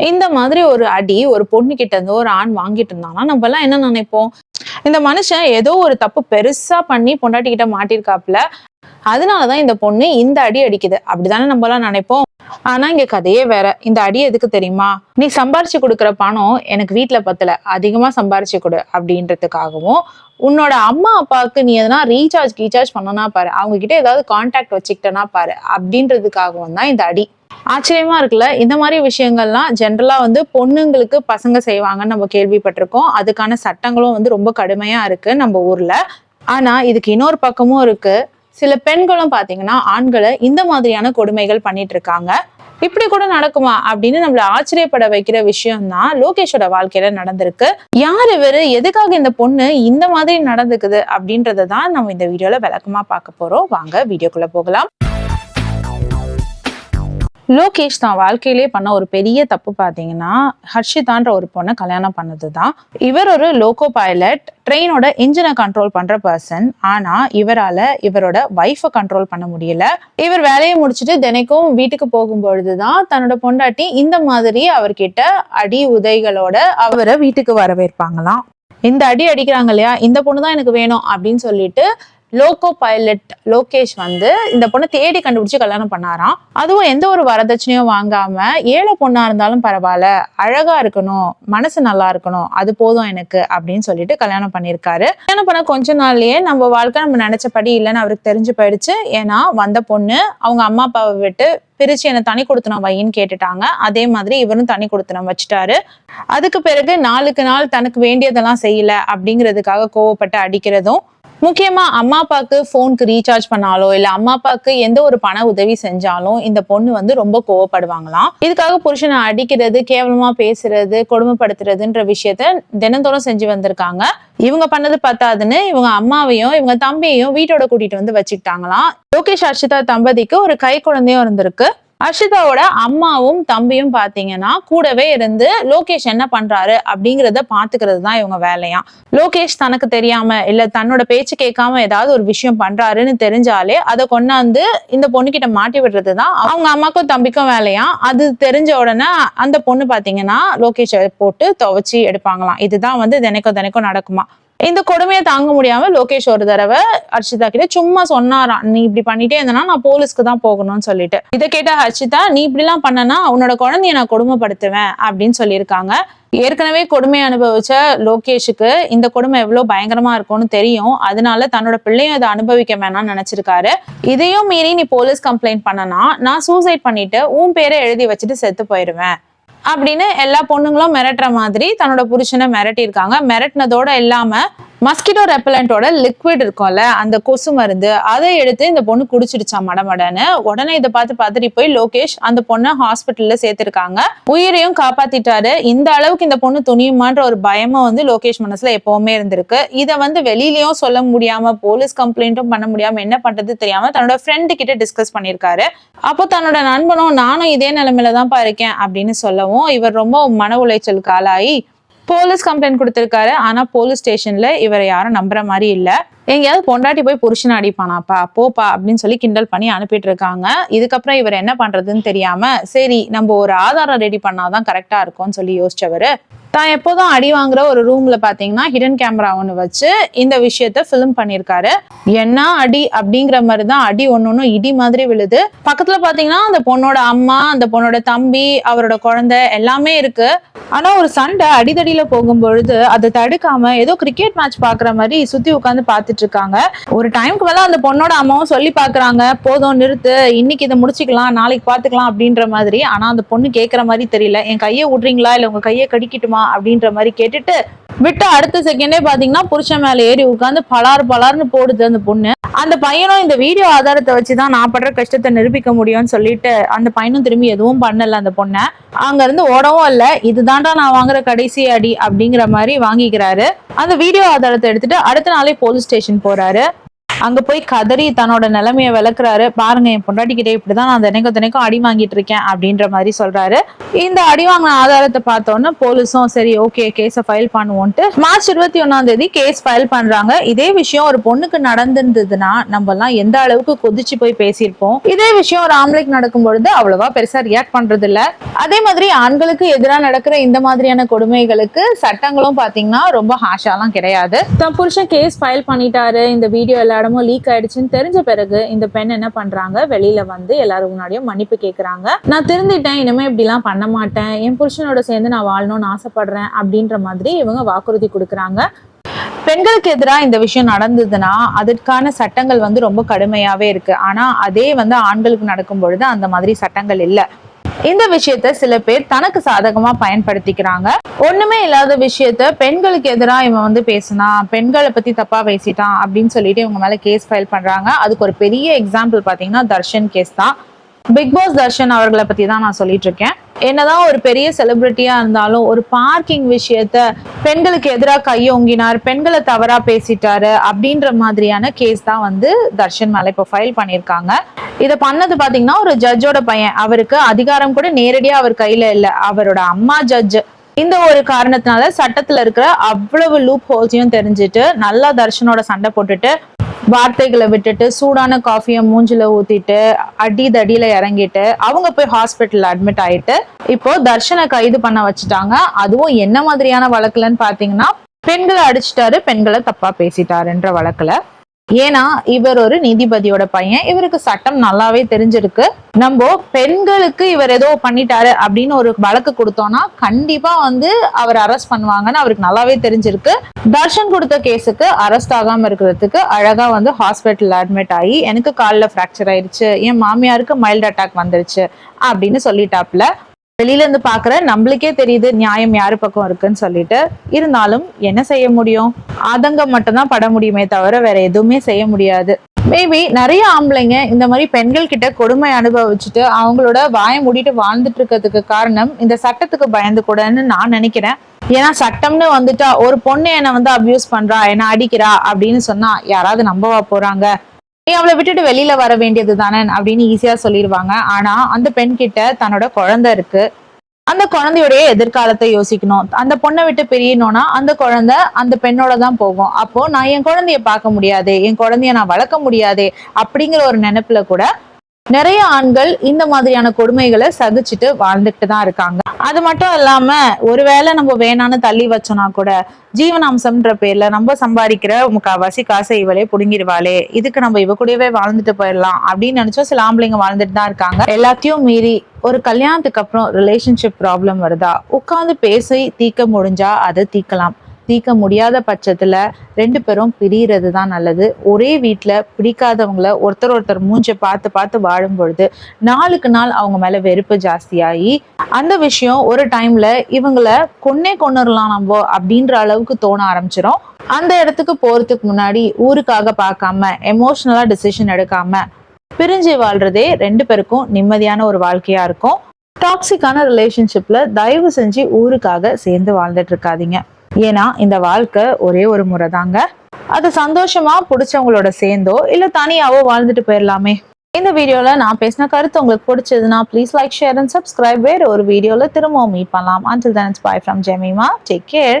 இந்த மாதிரி ஒரு அடி ஒரு பொண்ணு கிட்ட இருந்து ஒரு ஆண் வாங்கிட்டு இருந்தானா நம்ம எல்லாம் என்ன நினைப்போம்? இந்த மனுஷன் ஏதோ ஒரு தப்பு பெருசா பண்ணி பொண்டாட்டி கிட்ட மாட்டிருக்காப்ல அதனாலதான் இந்த பொண்ணு இந்த அடி அடிக்குது. அப்படிதானே நம்ம எல்லாம் நினைப்போம்? ஆனா இங்க கதையே வேற. இந்த அடி எதுக்கு தெரியுமா? நீ சம்பாரிச்சு கொடுக்குற பணம் எனக்கு வீட்டுல பத்தல. அதிகமா சம்பாரிச்சு கொடு அப்படின்றதுக்காகவும் உன்னோட அம்மா அப்பாவுக்கு நீ எதனா ரீசார்ஜ் ரீசார்ஜ் பண்ணனா பாரு. அவங்க கிட்ட ஏதாவது கான்டாக்ட் வச்சுக்கிட்டனா பாரு. அப்படின்றதுக்காகவும் தான் இந்த அடி. ஆச்சரியமா இருக்குல்ல? இந்த மாதிரி விஷயங்கள்லாம் ஜென்ரலா வந்து பொண்ணுங்களுக்கு பசங்க செய்வாங்கன்னு நம்ம கேள்விப்பட்டிருக்கோம். அதுக்கான சட்டங்களும் வந்து ரொம்ப கடுமையா இருக்கு நம்ம ஊர்ல. ஆனா இதுக்கு இன்னொரு பக்கமும் இருக்கு. சில பெண்களும் பாத்தீங்கன்னா ஆண்களை இந்த மாதிரியான கொடுமைகள் பண்ணிட்டு இருக்காங்க. இப்படி கூட நடக்குமா அப்படின்னு நம்மள ஆச்சரியப்பட வைக்கிற விஷயம் தான் லோகேஷோட வாழ்க்கையில நடந்திருக்கு. யார் இவரு? எதுக்காக இந்த பொண்ணு இந்த மாதிரி நடந்துக்குது அப்படின்றத தான் நம்ம இந்த வீடியோல விளக்கமா பார்க்க போறோம். வாங்க வீடியோக்குள்ள போகலாம். லோகேஷ் தான் வாழ்க்கையிலே பண்ண ஒரு பெரிய தப்பு பார்த்தீங்கன்னா ஹர்ஷிதான்ற ஒரு பொண்ணை கல்யாணம் பண்ணது தான் இவர் ஒரு லோகோ பைலட் ட்ரெயினோட இன்ஜினை கண்ட்ரோல் பண்ணுற பர்சன் ஆனால் இவரால் இவரோட ஒய்ஃபை கண்ட்ரோல் பண்ண முடியல. இவர் வேலையை முடிச்சுட்டு தினைக்கும் வீட்டுக்கு போகும்பொழுது தான் தன்னோட பொண்டாட்டி இந்த மாதிரி அவர்கிட்ட அடி உதைகளோட அவரை வீட்டுக்கு வரவேற்பாங்களாம். இந்த அடி அடிக்கிறாங்க இல்லையா? இந்த பொண்ணு தான் எனக்கு வேணும் அப்படின்னு சொல்லிட்டு லோகோ பைலட் லோகேஷ் வந்து இந்த பொண்ணை தேடி கண்டுபிடிச்சு கல்யாணம் பண்ணாராம். அதுவும் எந்த ஒரு வரதட்சணையும் வாங்காம ஏழை பொண்ணா இருந்தாலும் பரவாயில்ல அழகா இருக்கணும் மனசு நல்லா இருக்கணும் அது போதும் எனக்கு அப்படின்னு சொல்லிட்டு கல்யாணம் பண்ணியிருக்காரு. கல்யாணம் பண்ண கொஞ்ச நாள்லயே நம்ம வாழ்க்கை நம்ம நினைச்சபடி இல்லைன்னு அவருக்கு தெரிஞ்சு போயிடுச்சு. ஏன்னா வந்த பொண்ணு அவங்க அம்மா அப்பாவை விட்டு பிரிச்சு என்னை தனி கொடுத்தனம் வையின்னு கேட்டுட்டாங்க. அதே மாதிரி இவரும் தனி கொடுத்தனம் வச்சுட்டாரு. அதுக்கு பிறகு நாளுக்கு நாள் தனக்கு வேண்டியதெல்லாம் செய்யல அப்படிங்கிறதுக்காக கோவப்பட்டு அடிக்கிறதும் முக்கியமா அம்மா அப்பாவுக்கு ஃபோனுக்கு ரீசார்ஜ் பண்ணாலோ இல்ல அம்மா அப்பாவுக்கு எந்த ஒரு பண உதவி செஞ்சாலும் இந்த பொண்ணு வந்து ரொம்ப கோவப்படுவாங்களாம். இதுக்காக புருஷனை அடிக்கிறது கேவலமா பேசுறது கொடுமைப்படுத்துறதுன்ற விஷயத்த தினந்தோறும் செஞ்சு வந்திருக்காங்க. இவங்க பண்ணது பத்தாதுன்னு இவங்க அம்மாவையும் இவங்க தம்பியையும் வீட்டோட கூட்டிட்டு வந்து வச்சுக்கிட்டாங்களாம். லோகேஷ் அர்ஷிதா தம்பதிக்கு ஒரு கை குழந்தையும் இருந்திருக்கு. அர்ஷிதாவோட அம்மாவும் தம்பியும் பாத்தீங்கன்னா கூடவே இருந்து லோகேஷ் என்ன பண்றாரு அப்படிங்கிறத பாத்துக்கிறது தான் இவங்க வேலையா? லோகேஷ் தனக்கு தெரியாம இல்ல தன்னோட பேச்சு கேட்காம ஏதாவது ஒரு விஷயம் பண்றாருன்னு தெரிஞ்சாலே அதை கொண்டாந்து இந்த பொண்ணுகிட்ட மாட்டி விடுறது தான் அவங்க அம்மாக்கும் தம்பிக்கும் வேலையா? அது தெரிஞ்ச உடனே அந்த பொண்ணு பாத்தீங்கன்னா லோகேஷை போட்டு துவைச்சி எடுப்பாங்களாம். இதுதான் வந்து தினைக்கும் தினைக்கும் நடக்குமா? இந்த கொடுமையை தாங்க முடியாம லோகேஷ் ஒரு தடவை ஹர்ஷிதா கிட்ட சும்மா சொன்னாராம் நீ இப்படி பண்ணிட்டே இருந்தனா நான் போலீஸ்க்கு தான் போகணும்னு சொல்லிட்டு. இதை கேட்ட ஹர்ஷிதா நீ இப்படிலாம் பண்ணனா உன்னோட குழந்தைய நான் கொடுமைப்படுத்துவேன் அப்படின்னு சொல்லியிருக்காங்க. ஏற்கனவே கொடுமை அனுபவிச்ச லோகேஷுக்கு இந்த கொடுமை எவ்வளவு பயங்கரமா இருக்கும்னு தெரியும். அதனால தன்னோட பிள்ளையும் அதை அனுபவிக்க வேணாம்னு நினைச்சிருக்காரு. இதையும் மீறி நீ போலீஸ் கம்ப்ளைண்ட் பண்ணனா நான் சூசைட் பண்ணிட்டு உன் பேரை எழுதி வச்சுட்டு செத்து போயிடுவேன் அப்படின்னு எல்லா பொண்ணுங்களும் மிரட்டுற மாதிரி தன்னோட புருஷனை மிரட்டியிருக்காங்க. மிரட்டினதோட இல்லாம மஸ்கிட்டோ ரெப்பலண்டோட லிக்விட் இருக்கும்ல அந்த கொசு மருந்து அதை எடுத்து இந்த பொண்ணு குடிச்சிடுச்சா மடமடன்னு உடனே இதை பார்த்து பதறி போய் லோகேஷ் அந்த பொண்ணை ஹாஸ்பிட்டல்ல சேர்த்திருக்காங்க. உயிரையும் காப்பாத்திட்டாரு. இந்த அளவுக்கு இந்த பொண்ணு துணியுமான்ற ஒரு பயமும் வந்து லோகேஷ் மனசுல எப்பவுமே இருந்திருக்கு. இதை வந்து வெளியிலயும் சொல்ல முடியாம போலீஸ் கம்ப்ளைண்ட்டும் பண்ண முடியாம என்ன பண்றது தெரியாம தன்னோட ஃப்ரெண்டு கிட்ட டிஸ்கஸ் பண்ணியிருக்காரு. அப்போ தன்னோட நண்பனும் நானும் இதே நிலைமையில தான்ப்பா இருக்கேன் அப்படின்னு சொல்லவும் இவர் ரொம்ப மன உளைச்சலுக்கு ஆளாகி போலீஸ் கம்ப்ளைண்ட் கொடுத்துருக்காரு. ஆனா போலீஸ் ஸ்டேஷன்ல இவரை யாரும் நம்புற மாதிரி இல்லை. எங்கேயாவது பொண்டாட்டி போய் புருஷன் அடிப்பானாப்பா போப்பா அப்படின்னு சொல்லி கிண்டல் பண்ணி அனுப்பிட்டு இருக்காங்க இதுக்கப்புறம் இவர் என்ன பண்றதுன்னு தெரியாம சரி நம்ம ஒரு ஆதாரம் ரெடி பண்ணாதான் கரெக்டா இருக்கும்னு சொல்லி யோசிச்சவரு. தான் எப்போதும் அடி வாங்குற ஒரு ரூம்ல பாத்தீங்கன்னா ஹிடன் கேமரா ஒன்று வச்சு இந்த விஷயத்த ஃபிலிம் பண்ணியிருக்காரு என்ன அடி அப்படிங்கிற மாதிரி தான் அடி ஒன்று ஒன்று இடி மாதிரி விழுது. பக்கத்துல பாத்தீங்கன்னா அந்த பொண்ணோட அம்மா அந்த பொண்ணோட தம்பி அவரோட குழந்தை எல்லாமே இருக்கு. ஆனா ஒரு சண்டை அடிதடியில போகும்பொழுது அதை தடுக்காம ஏதோ கிரிக்கெட் மேட்ச் பாக்குற மாதிரி சுத்தி உட்காந்து பாத்துட்டு இருக்காங்க. ஒரு டைம்க்கு மேல அந்த பொண்ணோட அம்மாவும் சொல்லி பாக்குறாங்க போதும் நிறுத்து இன்னைக்கு இதை முடிச்சுக்கலாம் நாளைக்கு பாத்துக்கலாம் அப்படின்ற மாதிரி. ஆனா அந்த பொண்ணு கேட்கற மாதிரி தெரியல. என் கையை விட்றீங்களா? இல்ல உங்க கையை கடிக்கட்டுமா? அப்படின்ற மாதிரி கேட்டுட்டு விட்டு அடுத்த செகண்டே பாத்தீங்கன்னா புருஷன் மேல ஏறி உட்காந்து பலார் பலார்னு போடுது அந்த பொண்ணு. அந்த பையனும் இந்த வீடியோ ஆதாரத்தை வச்சுதான் நான் படுற கஷ்டத்தை நிரூபிக்க முடியும்னு சொல்லிட்டு அந்த பையனும் திரும்பி எதுவும் பண்ணல அந்த பொண்ணை. அங்க இருந்து ஓடவும் இல்ல இதுதான்டா நான் வாங்குற கடைசி அடி அப்படிங்கிற மாதிரி வாங்கிக்கிறாரு. அந்த வீடியோ ஆதாரத்தை எடுத்துட்டு அடுத்த நாளே போலீஸ் ஸ்டேஷன் போறாரு. அங்க போய் கதறி தன்னோட நிலைமையை விளக்குறாரு. பாருங்க என் பொண்டாட்டி கிட்டே இப்படிதான் நான் தினைக்கும் தினைக்கும் அடி வாங்கிட்டு இருக்கேன் அப்படின்ற மாதிரி சொல்றாரு. இந்த அடி வாங்கின ஆதாரத்தை பார்த்தோன்னே போலீஸும் சரி ஓகே கேஸை ஃபைல் பண்ணுவோன்ட்டு மார்ச் இருபத்தி ஒன்னாம் தேதி கேஸ் ஃபைல் பண்றாங்க. இதே விஷயம் ஒரு பொண்ணுக்கு நடந்திருந்ததுன்னா நம்ம எல்லாம் எந்த அளவுக்கு கொதிச்சு போய் பேசியிருப்போம். இதே விஷயம் ஒரு ஆம்பளைக்கு நடக்கும் பொழுது அவ்வளவா பெருசா ரியாக்ட் பண்றது இல்ல அதே மாதிரி ஆண்களுக்கு எதிராக நடக்கிற இந்த மாதிரியான கொடுமைகளுக்கு சட்டங்களும் பாத்தீங்கன்னா ரொம்ப ஹாஷாலாம் கிடையாது. தன் புருஷன் கேஸ் ஃபைல் பண்ணிட்டாரு. இந்த வீடியோ எல்லாரும் படமும் லீக் ஆயிடுச்சுன்னு தெரிஞ்ச பிறகு இந்த பெண் என்ன பண்றாங்க? வெளியில வந்து எல்லாரும் முன்னாடியும் மன்னிப்பு கேட்கறாங்க நான் திருந்திட்டேன் இனிமே இப்படிலாம் பண்ண மாட்டேன். என் புருஷனோட சேர்ந்து நான் வாழணும்னு ஆசைப்படுறேன் அப்படின்ற மாதிரி இவங்க வாக்குறுதி கொடுக்குறாங்க. பெண்களுக்கு எதிராக இந்த விஷயம் நடந்ததுன்னா அதற்கான சட்டங்கள் வந்து ரொம்ப கடுமையாவே இருக்கு. ஆனா அதே வந்து ஆண்களுக்கு நடக்கும் பொழுது அந்த மாதிரி சட்டங்கள் இல்லை. இந்த விஷயத்த சில பேர் தனக்கு சாதகமா பயன்படுத்திக்கிறாங்க. ஒண்ணுமே இல்லாத விஷயத்த பெண்களுக்கு எதிராக இவன் வந்து பேசினா பெண்களை பத்தி தப்பா பேசிட்டான் அப்படின்னு சொல்லிட்டு இவங்க மேல கேஸ் ஃபைல் பண்றாங்க. அதுக்கு ஒரு பெரிய எக்ஸாம்பிள் பாத்தீங்கன்னா தர்ஷன் கேஸ் தான். பிக் பாஸ் தர்ஷன் அவர்களை பத்தி தான் நான் சொல்லிட்டு இருக்கேன். என்னதான் ஒரு பெரிய செலிபிரிட்டியா இருந்தாலும் ஒரு பார்க்கிங் விஷயத்த பெண்களுக்கு எதிராக கையோங்கினார் பெண்களை தவறா பேசிட்டாரு அப்படின்ற மாதிரியான கேஸ் தான் வந்து தர்ஷன் மேல இப்போ ஃபைல் பண்ணியிருக்காங்க. இதை பண்ணது பாத்தீங்கன்னா ஒரு ஜட்ஜோட பையன். அவருக்கு அதிகாரம் கூட நேரடியா அவர் கையில இல்ல. அவரோட அம்மா ஜட்ஜ் இந்த ஒரு காரணத்தினால சட்டத்துல இருக்கிற அவ்வளவு லூப் ஹோல்ஸையும் தெரிஞ்சுட்டு நல்லா தர்ஷனோட சண்டை போட்டுட்டு வார்த்தைகளை விட்டுட்டு சூடான காஃபியை மூஞ்சில ஊத்திட்டு அடி தடியில இறங்கிட்டு அவங்க போய் ஹாஸ்பிட்டல் அட்மிட் ஆயிட்டு இப்போ தர்ஷனை கைது பண்ண வச்சுட்டாங்க. அதுவும் என்ன மாதிரியான வழக்குலன்னு பாத்தீங்கன்னா பெண்களை அடிச்சிட்டாரு பெண்களை தப்பா பேசிட்டாருன்ற வழக்குல. ஏன்னா இவர் ஒரு நீதிபதியோட பையன். இவருக்கு சட்டம் நல்லாவே தெரிஞ்சிருக்கு. நம்ம பெண்களுக்கு இவர் ஏதோ பண்ணிட்டாரு அப்படின்னு ஒரு வழக்கு கொடுத்தோம்னா கண்டிப்பா வந்து அவர் அரெஸ்ட் பண்ணுவாங்கன்னு அவருக்கு நல்லாவே தெரிஞ்சிருக்கு. தர்ஷன் கொடுத்த கேஸுக்கு அரெஸ்ட் ஆகாம இருக்கிறதுக்கு அழகா வந்து ஹாஸ்பிட்டல் அட்மிட் ஆகி எனக்கு காலில் ஃப்ராக்சர் ஆயிடுச்சு என் மாமியாருக்கு மைல்டு அட்டாக் வந்துருச்சு அப்படின்னு சொல்லிட்டாப்ல. வெளியில இருந்து பாக்குற நம்மளுக்கே தெரியுது நியாயம் யாரு பக்கம் இருக்குன்னு சொல்லிட்டு. இருந்தாலும் என்ன செய்ய முடியும்? ஆதங்கம் மட்டும்தான் பட முடியுமே தவிர வேற எதுவுமே செய்ய முடியாது. மேபி நிறைய ஆம்பளைங்க இந்த மாதிரி பெண்கள் கிட்ட கொடுமை அனுபவிச்சுட்டு அவங்களோட வாயை மூடிட்டு வாழ்ந்துட்டு இருக்கிறதுக்கு காரணம் இந்த சட்டத்துக்கு பயந்து கூடன்னு நான் நினைக்கிறேன். ஏன்னா சட்டம்னு வந்துட்டா ஒரு பொண்ணு என்னை வந்து அபியூஸ் பண்றா என்ன அடிக்கிறா அப்படின்னு சொன்னா யாராவது நம்பவா போறாங்க? நீ அவளை விட்டுட்டு வெளியில வர வேண்டியது தானே அப்படின்னு ஈஸியா சொல்லிடுவாங்க. ஆனா அந்த பெண் கிட்ட தன்னோட குழந்தை இருக்கு. அந்த குழந்தையுடைய எதிர்காலத்தை யோசிக்கணும். அந்த பொண்ணை விட்டு பிரியணும்னா அந்த குழந்தை அந்த பெண்ணோட தான் போகும். அப்போ நான் என் குழந்தைய பார்க்க முடியாது என் குழந்தைய நான் வளர்க்க முடியாது அப்படிங்கிற ஒரு நினைப்புல கூட நிறைய ஆண்கள் இந்த மாதிரியான கொடுமைகளை சகிச்சுட்டு வாழ்ந்துகிட்டு தான் இருக்காங்க. அது மட்டும் இல்லாம ஒருவேளை நம்ம வேணான்னு தள்ளி வச்சோம்னா கூட ஜீவனாம்சம்ன்ற பேர்ல நம்ம சம்பாதிக்கிற முக்காவாசி காசை இவளே புடுங்கிடுவாளே. இதுக்கு நம்ம இவ கூடவே வாழ்ந்துட்டு போயிடலாம் அப்படின்னு நினைச்சோம் சில ஆம்பளைங்க வாழ்ந்துட்டு தான் இருக்காங்க. எல்லாத்தையும் மீறி ஒரு கல்யாணத்துக்கு அப்புறம் ரிலேஷன்ஷிப் ப்ராப்ளம் வருதா? உட்காந்து பேசி தீர்க்க முடிஞ்சா அதை தீர்க்கலாம். தீர்க்க முடியாத பட்சத்தில் ரெண்டு பேரும் பிரியறது தான் நல்லது. ஒரே வீட்டில் பிடிக்காதவங்கள ஒருத்தர் ஒருத்தர் மூஞ்சை பார்த்து பார்த்து வாழும் பொழுது நாளுக்கு நாள் அவங்க மேலே வெறுப்பு ஜாஸ்தியாகி அந்த விஷயம் ஒரு டைமில் இவங்கள கொன்னே கொண்டுடலாம் நம்ம அப்படின்ற அளவுக்கு தோண ஆரம்பிச்சிடும் அந்த இடத்துக்கு போகிறதுக்கு முன்னாடி ஊருக்காக பார்க்காம எமோஷ்னலாக டிசிஷன் எடுக்காம பிரிஞ்சு வாழ்றதே ரெண்டு பேருக்கும் நிம்மதியான ஒரு வாழ்க்கையாக இருக்கும். டாக்ஸிக்கான ரிலேஷன்ஷிப்பில் தயவு செஞ்சு ஊருக்காக சேர்ந்து வாழ்ந்துட்டு இருக்காதீங்க. ஏன்னா இந்த வாழ்க்கை ஒரே ஒரு முறை தாங்க அது சந்தோஷமா பிடிச்சவங்களோட சேர்ந்தோ இல்ல தனியாவோ வாழ்ந்துட்டு போயிடலாமே இந்த வீடியோல நான் பேசின கருத்து உங்களுக்கு பிடிச்சதுன்னா please like share and subscribe வேற ஒரு வீடியோல திரும்பவும் மீட் பண்ணலாம். Until then bye from Jemima take care